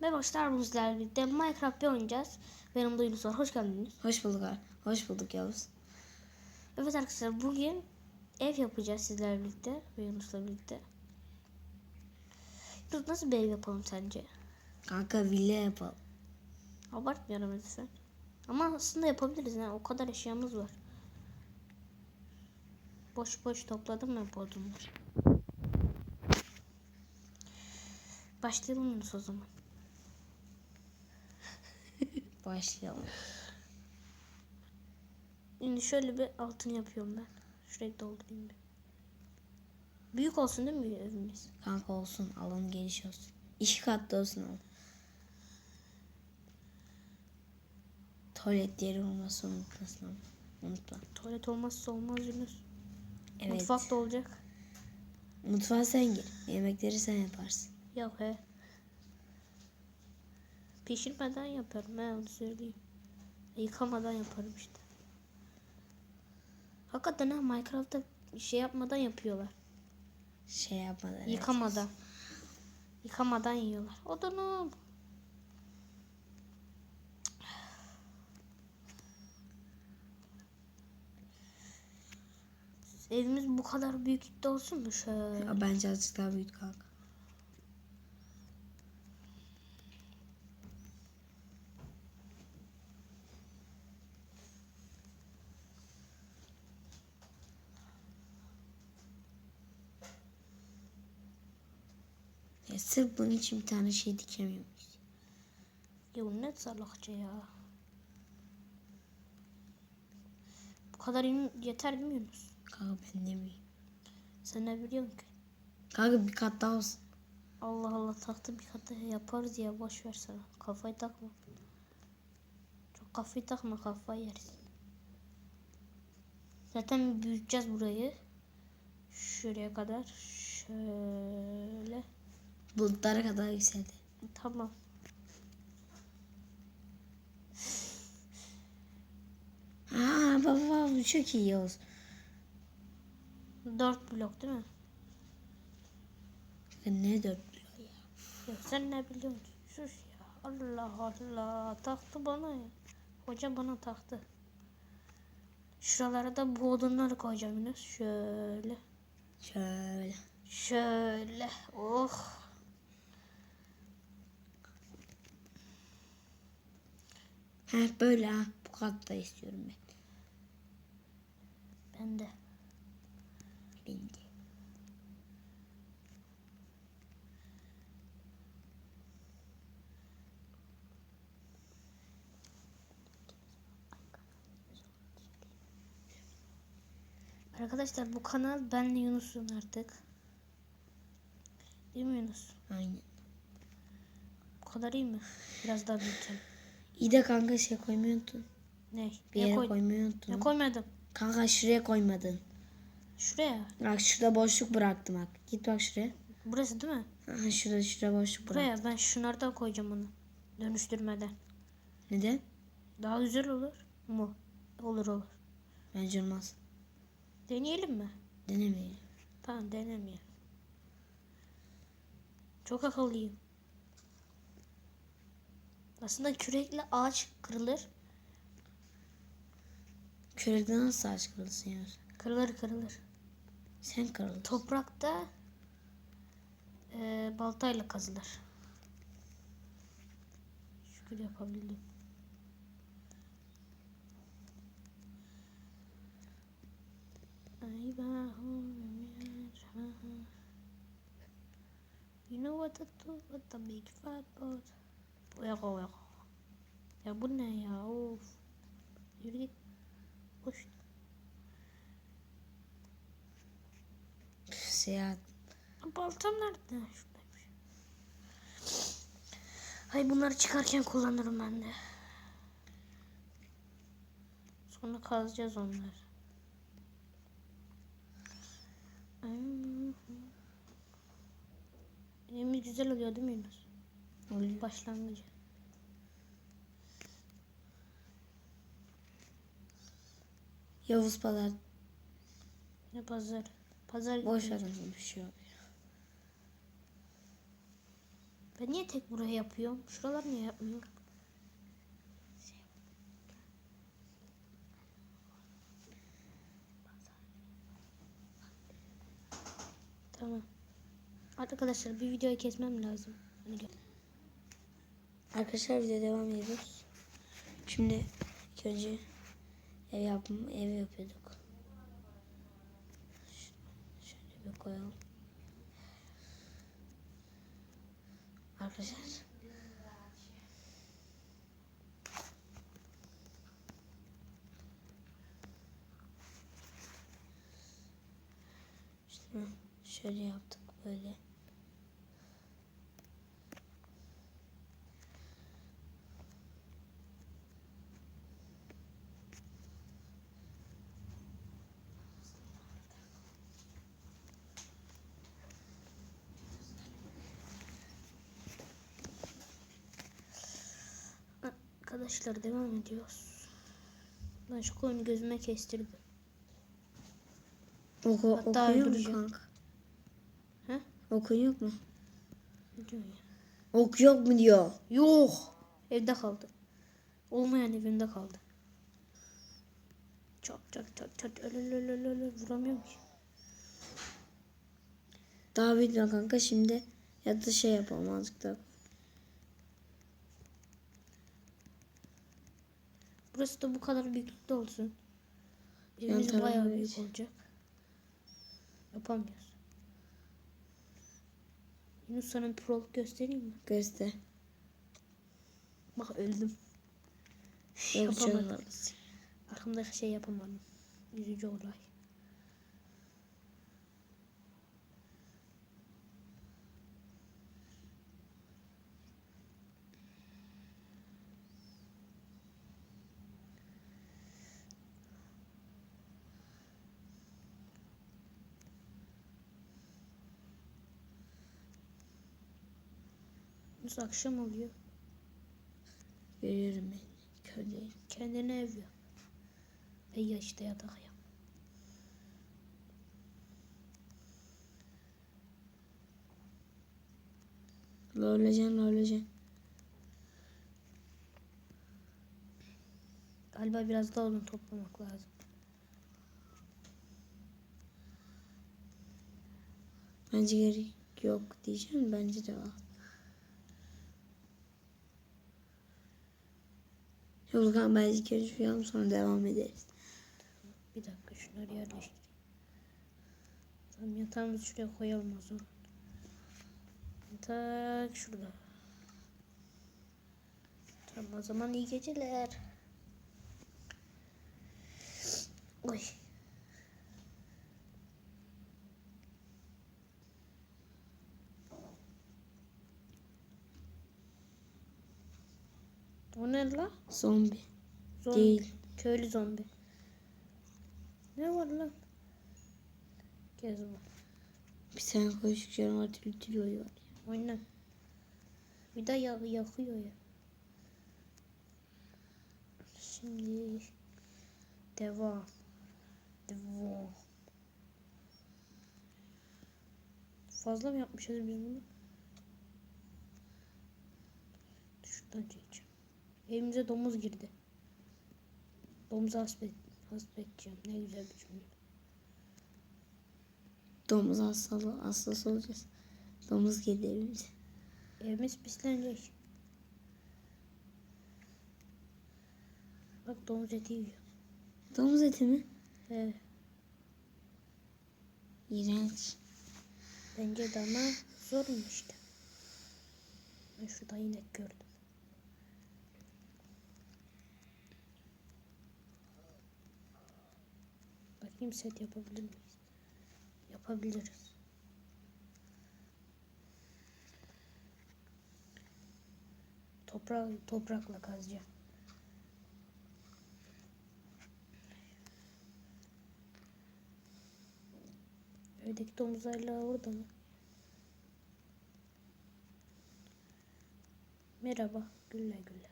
Merhaba arkadaşlar bizlerle birlikte Minecraft bir oynayacağız. Benim Yunus var. Hoş geldiniz. Hoş bulduk abi. Hoş bulduk Yavuz. Evet arkadaşlar bugün ev yapacağız sizlerle birlikte ve Yunus'la birlikte. Yunus nasıl bir ev yapalım sence? Kanka villa yapalım. Abartmıyorum lütfen. Ama aslında yapabiliriz ha. O kadar eşyamız var. Boş boş topladım ben bodrumları. Başlayalım Yunus o zaman. Başlayalım. Şimdi şöyle bir altın yapıyorum ben. Şurayı doldurayım bir. Büyük olsun değil mi evimiz? Kanka olsun. Alanı geniş olsun. İki katlı olsun ama. Tuvalet yeri olması unutmasın ama. Unutma. Tuvalet olmazsa olmaz Yunus. Evet. Mutfak da olacak. Mutfağa sen gir. Yemekleri sen yaparsın. Ya he. Pişirmeden yaparım he onu söyleyeyim. Yıkamadan yaparım işte. Hakikaten ha Minecraft'ta şey yapmadan yapıyorlar. Şey yapmadan. evet. Yıkamadan. Yıkamadan yiyorlar. O da ne oldu? Evimiz bu kadar büyüklükte olsun mu şöyle? Ya bence azıcık daha büyük kanka. Sırf bunun için bir tane şey dikemiyormuş. Ya bu ne salakça ya. Bu kadar yeter değil mi Yunus? Kanka ben bileyim. Sen ne biliyorsun ki? Kanka bir kat daha olsun. Allah Allah tahtı bir katı yaparız ya boş ver sana. Kafayı takma. Çok kafayı takma kafayı yersin. Zaten büyüteceğiz burayı. Şuraya kadar. Şöyle. Bulutlara kadar yükseldi. Tamam. Aa baba bu çok iyi Yavuz. Dört blok değil mi? Ne dört blok ya. Ya sen ne biliyorsun? Sus ya. Allah Allah. Taktı bana ya. Hoca bana taktı. Şuralara da bu odunları koyacağım. Şöyle. Şöyle. Şöyle. Oh. Heh böyle ha. Bu katta istiyorum ben. Ben de. Bindi. Arkadaşlar bu kanal benle Yunus'un artık. Değil mi Yunus? Aynen. Bu kadar iyi mi? Biraz daha büyüteceğim. İyi de kanka şey koymayı unuttun. Ne? Bir ne, yere koy- koymayı unuttun. ne koymadım? Kanka şuraya koymadın. Şuraya. Bak şurada boşluk bıraktım bak. Git bak şuraya. Burası değil mi? Aha şurada şurada boşluk bırak. Buraya ben şunlardan koyacağım onu. Dönüştürmeden. Neden? Daha güzel olur mu? Olur olur. Bence olmaz. Deneyelim mi? Denemeyin. Tamam denemeyelim. Çok akıllıyım. Aslında kürekle ağaç kırılır. Kürekte nasıl ağaç kırılsın ya? Kırılır kırılır. Sen kırıldın. Toprakta eee, baltayla kazılır. Şükür yapabildim. You know what to do with the big fat boat. Uyaka uyaka. Ya bu ne ya of. Yürü git. Boş. Seyahat. Baltam nerede? Şuradaymış. Hay bunları çıkarken kullanırım ben de. Sonra kazacağız onları. Evimiz güzel oluyor değil mi Yunus? Başlangıcı. Yavuz Pazar. Ne pazar? Pazar Boş ver bir şey yok. Ben niye tek buraya yapıyorum? Şuralar niye yapmıyor? Tamam. Arkadaşlar bir videoyu kesmem lazım. Hani gel. Arkadaşlar video devam ediyoruz. Şimdi ilk önce ev yapım ev yapıyorduk. Şöyle bir koyalım. Arkadaşlar. İşte şöyle yaptık böyle. Arkadaşlar devam ediyoruz. Ben şu koyunu gözüme kestirdim. Oku, Hatta okun yok mu kanka? He? Okun yok mu? Ok yok mu diyor. Yok. Evde kaldı. Olmayan evimde kaldı. Çok çok çok çok öl öl öl öl öl vuramıyorum ki. Daha bitme kanka şimdi ya da şey yapalım azıcık da. Burası da bu kadar büyüklükte olsun. Evimiz tarafa bayağı büyük olacak. Yapamıyoruz. Yunus sana prolog göstereyim mi? Göster. Bak öldüm. Yapamadım. orası. Aklımdaki şey yapamadım. Üzücü olay. Nasıl akşam oluyor? Görüyorum ben. Kör değilim. Kendine ev yap. Ve yaşta yatak yap. Lolacan lolacan. Galiba biraz daha odun toplamak lazım. Bence gerek yok diyeceğim. Bence de var. Yok kanka bence şuyalım sonra devam ederiz. Bir dakika şunları yerleştireyim. Tamam yatağımızı şuraya koyalım o zaman. Yatak şurada. Tamam o zaman iyi geceler. Oy. O ne la? Zombi. Zombi. Değil. Köylü zombi. Ne var lan? Gez bu. Bir tane koşuk canavar tülü tülü var. Oyna. Bir de ya yakıyor ya. Şimdi devam. Devam. Fazla mı yapmışız biz bunu? Şuradan çekeceğim. Evimize domuz girdi. Domuzu hasbet, hasbedeceğim. Ne güzel bir cümle. Domuz hastalığı, hastası olacağız. Domuz girdi evimize. Evimiz pislenecek. Bak domuz eti yiyor. Domuz eti mi? He, İğrenç. bence de ama zormuş işte. Ben şurada inek gördüm. Bakayım set yapabilir miyiz? Yapabiliriz. Toprak, toprakla kazacağım. Evdeki domuzlarla orada mı? Merhaba. Gülle gülle.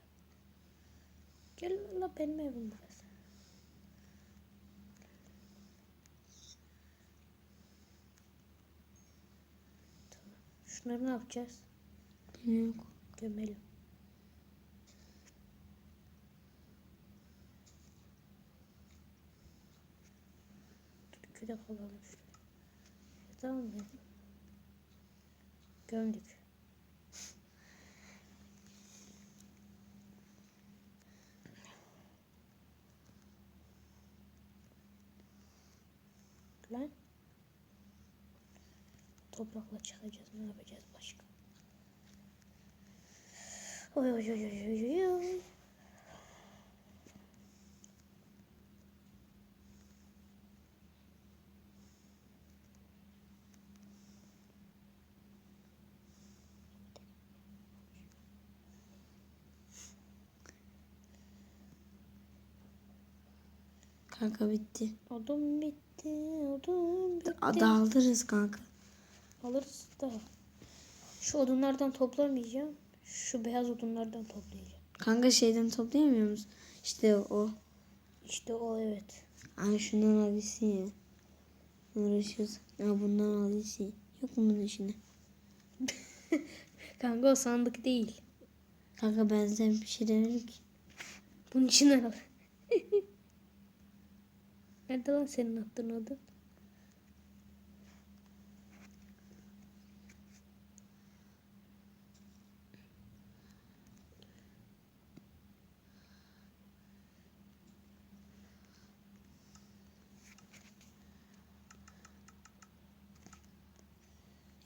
Gel la benim evim burası. Tamam. Şunları ne yapacağız? Yok. Gömelim. Türkiye'de kalalım şuraya. Tamam mı? Gömdük. Lan. Toprakla çıkacağız. Ne yapacağız başka? Oy oy oy oy oy oy. Kanka bitti. Odun bitti, odun bitti. Ada alırız kanka. Alırız da. Şu odunlardan toplamayacağım. Şu beyaz odunlardan toplayacağım. Kanka şeyden toplayamıyor musun? İşte o. İşte o evet. Ay şundan alıyorsun ya. Uğraşıyoruz. Ya bundan alıyorsun. Yok mu bunun içinde? Kanka o sandık değil. Kanka ben size bir şey demedim ki. Bunun içinden al. Nerede lan senin attığın odun?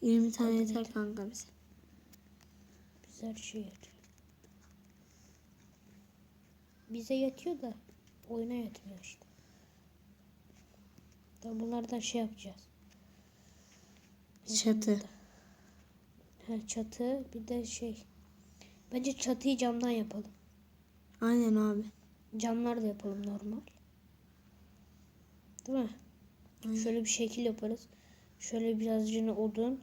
Yirmi tane yeter kanka bize. Bize her şey yetiyor. Bize yetiyor da oyuna yetmiyor işte. Da bunlardan şey yapacağız. Çatı. Ha, çatı bir de şey. Bence çatıyı camdan yapalım. Aynen abi. Camlar da yapalım normal. Değil mi? Şöyle bir şekil yaparız. Şöyle birazcık odun.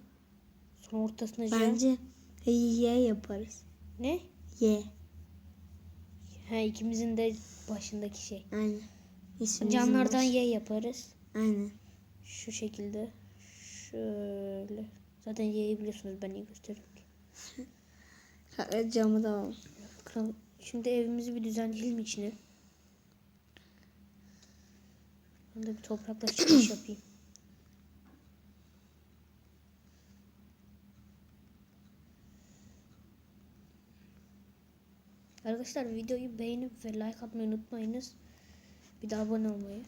Ortasına cam. Bence Y yaparız. Ne? Y. Ha ikimizin de başındaki şey. Aynen. İsmimizin Camlardan baş- Y yaparız. Aynen. Şu şekilde. Şöyle. Zaten Y'yi biliyorsunuz ben iyi gösteririm. Camı da al. Kral. Şimdi evimizi bir düzenleyelim içine. Ben de bir toprakla çıkış yapayım. Arkadaşlar videoyu beğenip ve like atmayı unutmayınız. Bir de abone olmayı.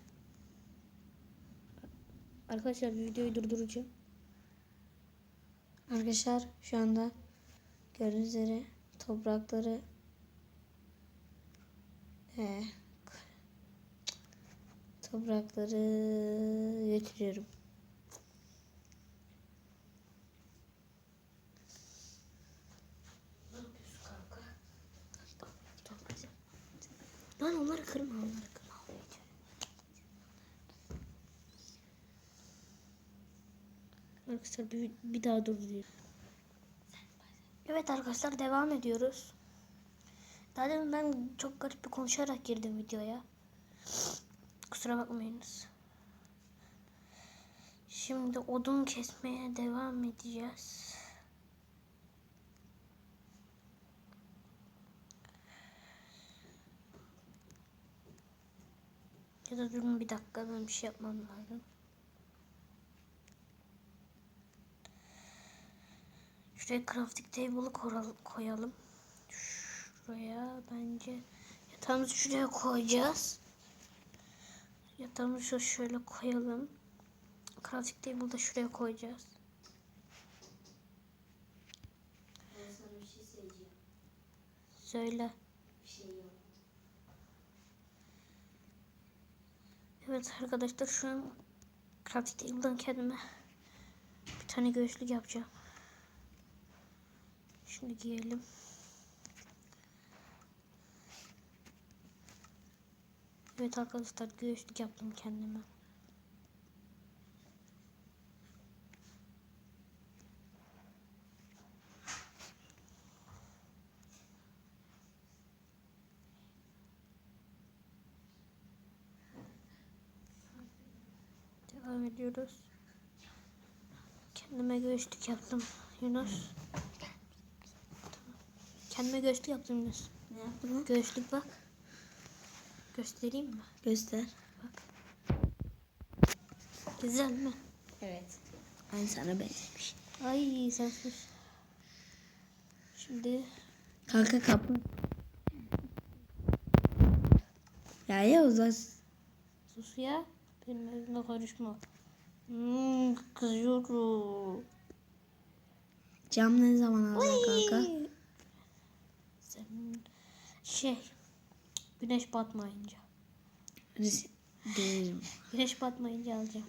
Arkadaşlar videoyu durduracağım. Arkadaşlar şu anda gördüğünüz üzere toprakları He. toprakları götürüyorum. Lan onları kırma onları kırma. Arkadaşlar bir, bir daha durduruyor. Evet arkadaşlar devam ediyoruz. Daha demin ben çok garip bir konuşarak girdim videoya. Kusura bakmayınız. Şimdi odun kesmeye devam edeceğiz. Ya da durun bir dakika ben bir şey yapmam lazım. Şuraya crafting table'ı koyalım. Şuraya bence yatağımızı şuraya koyacağız. Yatağımızı şö- şöyle koyalım. Crafting table'ı da şuraya koyacağız. Söyle. Evet arkadaşlar şu an table'dan kendime bir tane göğüslük yapacağım. Şimdi giyelim. Evet arkadaşlar göğüslük yaptım kendime. Devam ediyoruz. Kendime göğüslük yaptım Yunus. Kendime göğüslük yaptım Yunus. Ne yaptın lan? Göğüslük bak. Göstereyim mi? Göster. Güzel mi? Evet. Aynı sana benzemiş. Ay sen sus. Şimdi Kanka kapı. Ya Yavuz az- sus ya. Benim evimde karışma. Hmm, kızıyorum. cam ne zaman alacaksın kanka? Sen şey güneş batmayınca. Değilim. Güneş batmayınca alacağım.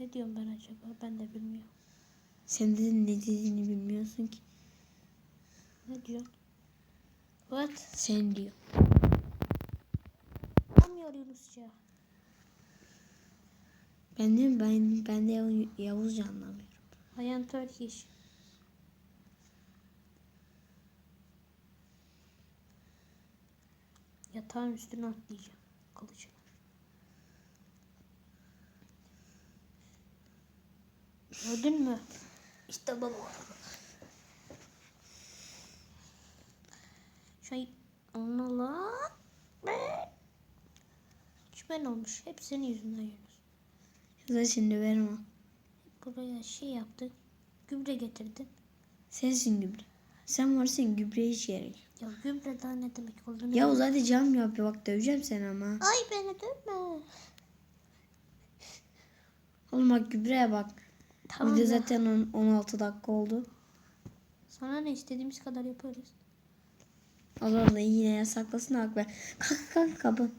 Ne diyorum ben acaba? Ben de bilmiyorum. Sen de ne dediğini bilmiyorsun ki. Ne diyorsun? What? Sen diyor. Anlamıyor Yunusça. Ben de ben ben de Yav- Yavuzca anlamıyorum. I am Turkish. Yatağın üstüne atlayacağım. Kılıçla. Gördün mü? İşte baba. Şey anla Çimen olmuş. Hep senin yüzünden Yunus. Kıza şimdi verme. Buraya şey yaptık. Gübre getirdin. Sensin gübre. Sen varsın gübre hiç gerek. Ya gübre daha ne demek olduğunu Yavuz hadi cam yap bak döveceğim seni ama. Ay beni dövme. Oğlum bak gübreye bak. Tamam Video ya. zaten on- 16 dakika oldu. Sana ne istediğimiz kadar yaparız. Allah Allah yine yasaklasın hak be. Kalk kalk kapı.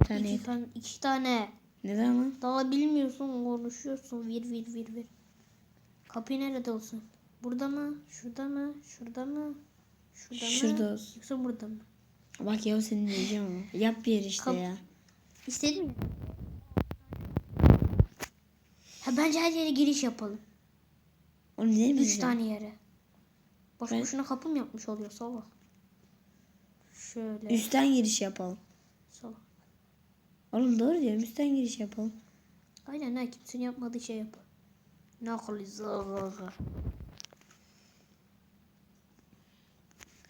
Bir tane İki, tane, iki tane. Neden lan? Daha bilmiyorsun konuşuyorsun. Vir vir vir vir. Kapı nerede olsun? Burada mı? Şurada mı? Şurada mı? Şurada, mı? Şurada olsun. Yoksa burada mı? Bak Yavuz seni diyeceğim ama. Yap bir yer işte Kap- ya. İstedin mi? Ha bence her yere giriş yapalım. Onu değil mi? Üç tane yere. Boş Ben- boşuna kapı mı yapmış oluyor salak? Şöyle. Üstten giriş yapalım. Oğlum doğru diyorum üstten giriş yapalım. Aynen ha kimsenin yapmadığı şey yap. Ne akıllıyız.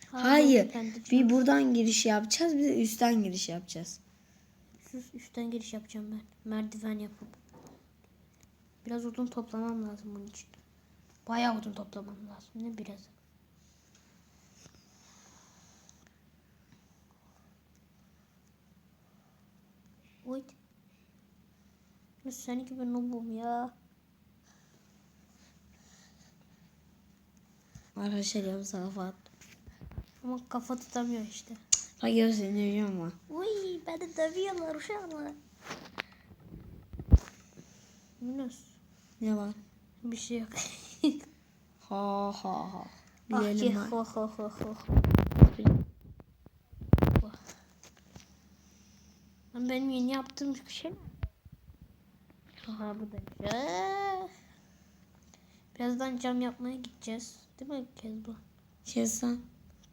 Hayır. Bir buradan giriş yapacağız bir de üstten giriş yapacağız. Sus üstten giriş yapacağım ben. Merdiven yapıp. Biraz odun toplamam lazım bunun için. Bayağı odun toplamam lazım. Ne biraz. Oy. Ya Seni gibi noobum ya. Arkadaşlar Yavuz kafa attı. Ama kafa tutamıyor işte. Yavuz seni döveceğim ama. Uy beni dövüyorlar uşağlar. Yunus Ne var? bir şey yok. Ha ha ha. ah ki Bilelim var. ho ho Lan benim yeni yaptığım şey mi? Aha bu da. Birazdan cam yapmaya gideceğiz. Değil mi Kezban? Kes lan.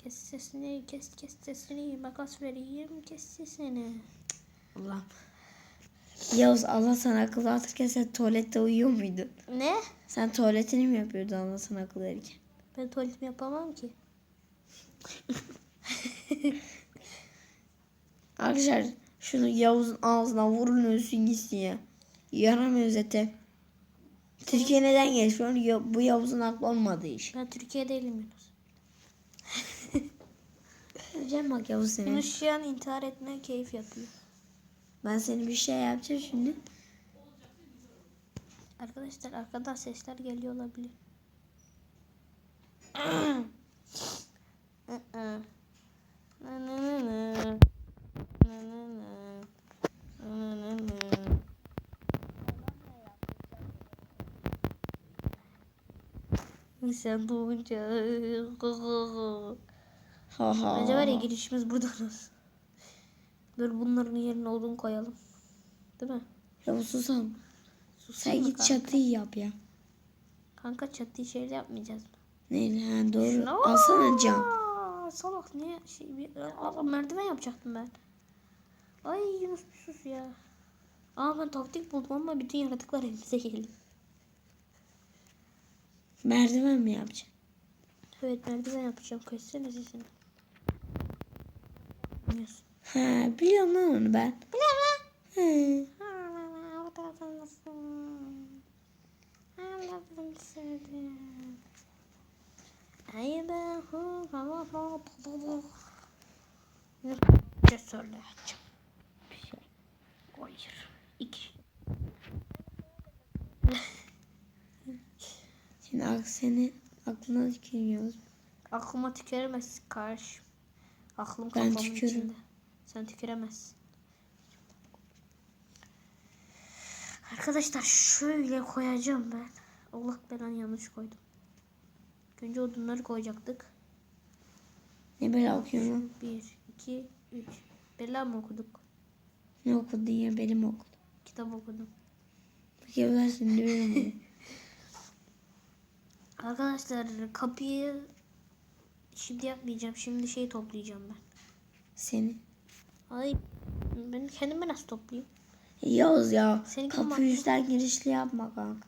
Kes sesini, kes kes sesini. Makas vereyim, kes sesini. Allah'ım. Yavuz Allah sana akıl atırken sen tuvalette uyuyor muydun? Ne? Sen tuvaletini mi yapıyordun Allah sana akıl verirken? Ben tuvaletimi yapamam ki. Arkadaşlar şunu Yavuz'un ağzına vurun ölsün gitsin ya. Yaramıyor zaten. Türkiye neden geçiyor? Ya- Bu Yavuz'un aklı olmadığı iş. Ben Türkiye'deyim Yunus. Cem bak Yavuz seni. Yunus şu an intihar etmeye keyif yapıyor. Ben seni bir şey yapacağım şimdi. Arkadaşlar arkadan sesler geliyor olabilir. Aa. Sen doğunca Ha ha. Bence var ya girişimiz buradan olsun. Dur bunların yerine odun koyalım. Değil mi? Yavuz susam. Sen git kanka? çatıyı yap ya. Kanka çatıyı şeyle yapmayacağız mı? Neydi ha doğru. Şuna- Alsana cam. Salak niye şey bir merdiven yapacaktım ben. Ay Yunus bir sus ya. Aa ben taktik buldum ama bütün yaratıklar elimize geldi. Merdiven mi yapacaksın? Evet merdiven yapacağım. Kaçsana sesini. Biliyorsun. Ha biliyorum lan onu ben. Biliyorum lan. He. Cesurlayacağım. Bir şey. Hayır. İki. Şimdi ak seni aklına tükürüyoruz. Aklıma tüküremezsin karşı. Aklım Ben kafamın tükürürüm. içinde. Sen tüküremezsin. Arkadaşlar şöyle koyacağım ben. Allah belanı yanlış koydum. Önce odunları koyacaktık. Ne bela lan? Bir, iki, üç. Bela mı okuduk? Ne okudun ya benim okudum. Kitap okudum. Översin duyuyor mu? Arkadaşlar kapıyı şimdi yapmayacağım. Şimdi şey toplayacağım ben. Seni. Ay ben kendime nasıl toplayayım? Yavuz ya. Seninki kapı mantıklı. yüzden girişli yapma kanka.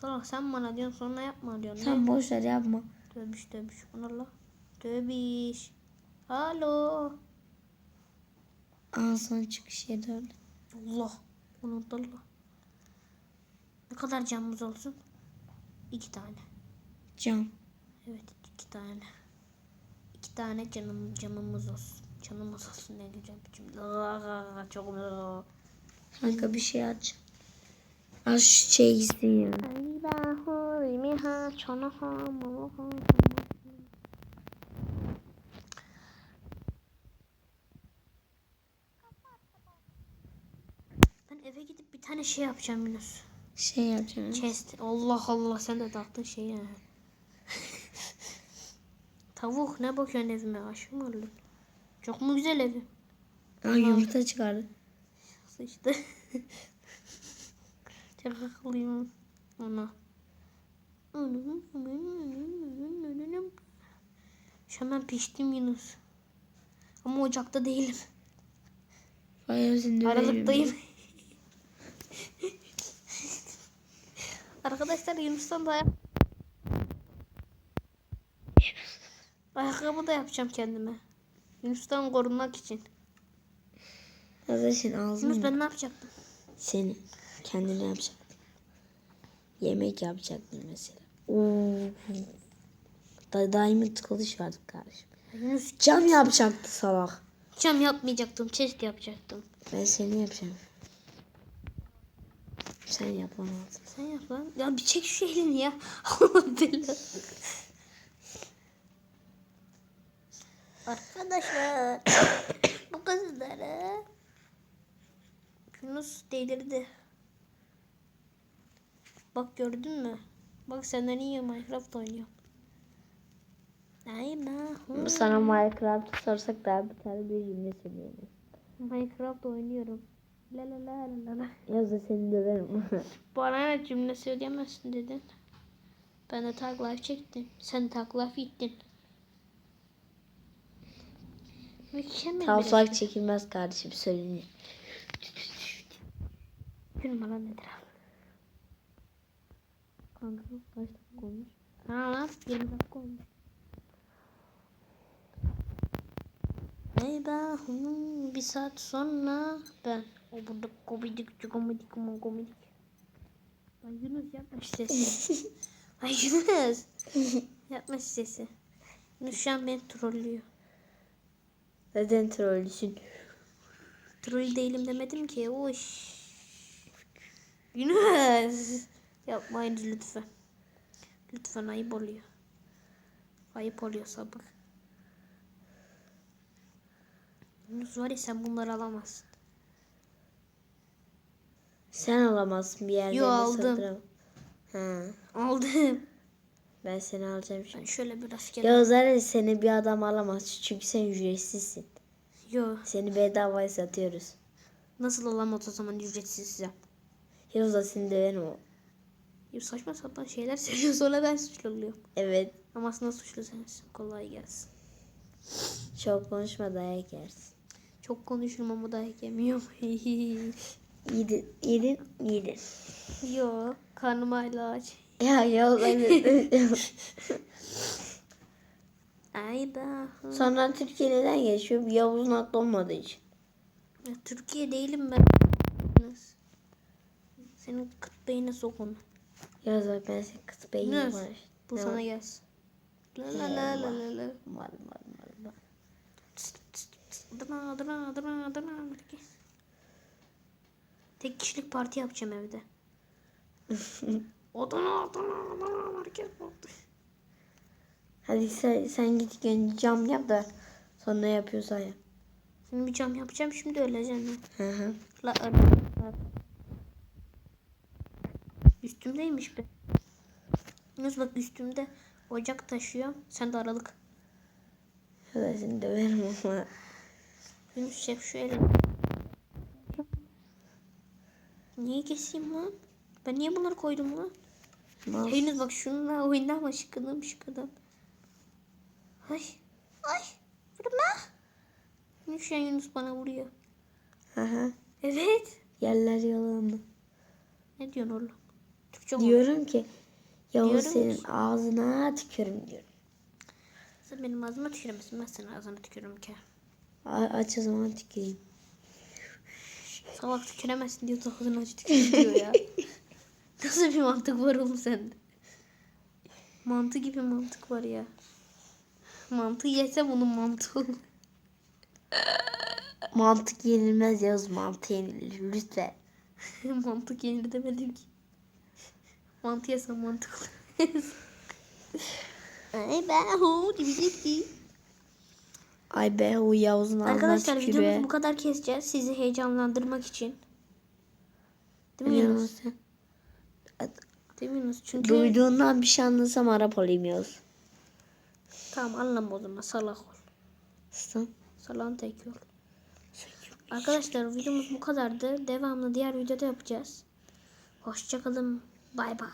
Salak sen bana diyorsun sonra yapma diyorsun. Sen boş ver yapma. Dövmüş. Ona la. Dövmüş. Alo. Aa son çıkış yeri öyle. Allah. Unuttu Allah. Ne kadar camımız olsun? İki tane. Cam. Evet iki tane. İki tane canım camımız olsun. Canımız olsun ne güzel biçim. Aa, Çok. Kanka bir şey aç. Aç şu şey gitsin eve gidip bir tane şey yapacağım Yunus. Şey yapacağım. Chest. Allah Allah sen de taktın şey ya. Tavuk ne bakıyorsun evime aşkım oğlum. Çok mu güzel evim? Aa yumurta çıkardı. Sıçtı. Çok haklıyım ona. Şu an ben piştim Yunus. Ama ocakta değilim. Seni Aralıktayım. Arkadaşlar Yunus'tan da Ayakkabı da yapacağım kendime. Yunus'tan korunmak için. Arkadaşın ağzını Yunus ben ne yapacaktım? Seni kendine yapacaktın. Yemek yapacaktın mesela. Oo. Da diamond kılıç vardı kardeşim. Yunus Cam yapacaktı salak. cam yapmayacaktım. Chest yapacaktım. Ben seni yapacağım. Sen yapamazsın. Sen yap lan. Ya bir çek şu elini ya. Allah belanı. Arkadaşlar bu kızları Yunus delirdi. Bak gördün mü? Bak senden iyi Minecraft oynuyor. Ay ben Sana Minecraft sorsak daha bir tane bir cümle söyleyemem. Minecraft oynuyorum. La la la la la. Yaz da seni döverim. Bana ne cümle söyleyemezsin dedin. Ben de tag life çektim. Sen tag life gittin. Mükemmel Tavslak çekilmez kardeşim söyleniyor. bir numara nedir abi? Kanka kaç dakika olmuş? Ha lan 20 dakika olmuş. Ben hmm, bir saat sonra ben o burada komedik komedik komedik. Ay Yunus yapma sesi. Ay Yunus. yapma sesi. Yunus şu an beni trollüyor. Neden trollüsün? Troll değilim demedim ki. Uş. Yunus. Yapmayın lütfen. Lütfen ayıp oluyor. Ayıp oluyor sabır. Yunus var ya sen bunları alamazsın. Sen alamazsın bir yerde. Yo, aldım. satıram. Ha, Aldım. ben seni alacağım Ben şimdi. şöyle bir asker. Ya zaten seni bir adam alamaz çünkü sen ücretsizsin. Yo. Seni bedavaya satıyoruz. Nasıl alamaz o zaman ücretsiz size? Yoksa seni döverim o. Ya saçma sapan şeyler söylüyor sonra ben suçlu oluyorum. Evet. Ama aslında suçlu sensin. Kolay gelsin. Çok konuşma dayak yersin. Çok konuşurum ama dayak yemiyorum. Yedin, yedin, yedin. Yo karnım hala aç. Ya Yavuz evet. Ayda. Sonra Türkiye neden geçiyor? Yavuz'un aklı olmadığı için. Ya, Türkiye değilim ben. Senin kıt beyine sokun. Yavuz bak ben seni kız beyin Yunus, var. Bu Ne sana var? gelsin. La la la la la la. Mal mal mal mal. Adana Adana Adana Adana. Tek kişilik parti yapacağım evde. Adana Adana Adana herkes parti. Hadi sen, sen git cam yap da sonra yapıyorsan yap. Şimdi bir cam yapacağım şimdi öleceğim ya. Hı hı. La öyle. Üstümdeymiş be. Yunus bak üstümde ocak taşıyor. Sen de aralık. Ya da seni döverim ama. Yunus şef şu eli. Niye keseyim lan? Ben niye bunları koydum lan? Ya Yunus bak şununla oynama şıkıdım şıkıdım. Ay. Ay. Vurma. Şu an Yunus bana vuruyor. Hı. Evet. Yerler yalandı. Ne diyorsun oğlum? Türkçe? Diyorum ki Yavuz senin ki- ağzına tükürüm diyorum. Sen benim ağzıma tüküremezsin. Ben senin ağzına tükürürüm ki. A- aç o zaman tüküreyim. Salak tüküremezsin diyor. Ağzını aç tükür diyor ya. Nasıl bir mantık var oğlum sende? Mantı gibi mantık var ya. Mantı yesem onun mantığı olur. Mantık yenilmez Yavuz mantı yenilir lütfen. mantık yenir demedim ki. Mantı yesem mantık olur. Ay ben hu diyecek ki. Ay be o Yavuz'un Arkadaşlar tükürüyor. videomuzu bu kadar keseceğiz. Sizi heyecanlandırmak için. Değil mi Yunus? Değil mi Yunus? Çünkü Duyduğundan bir şey anlasam Arap olayım Yavuz. tamam anlama o zaman salak ol. Sen? Salağın tek yol. Arkadaşlar videomuz bu kadardı. Devamlı diğer videoda yapacağız. Hoşçakalın. Bay bay.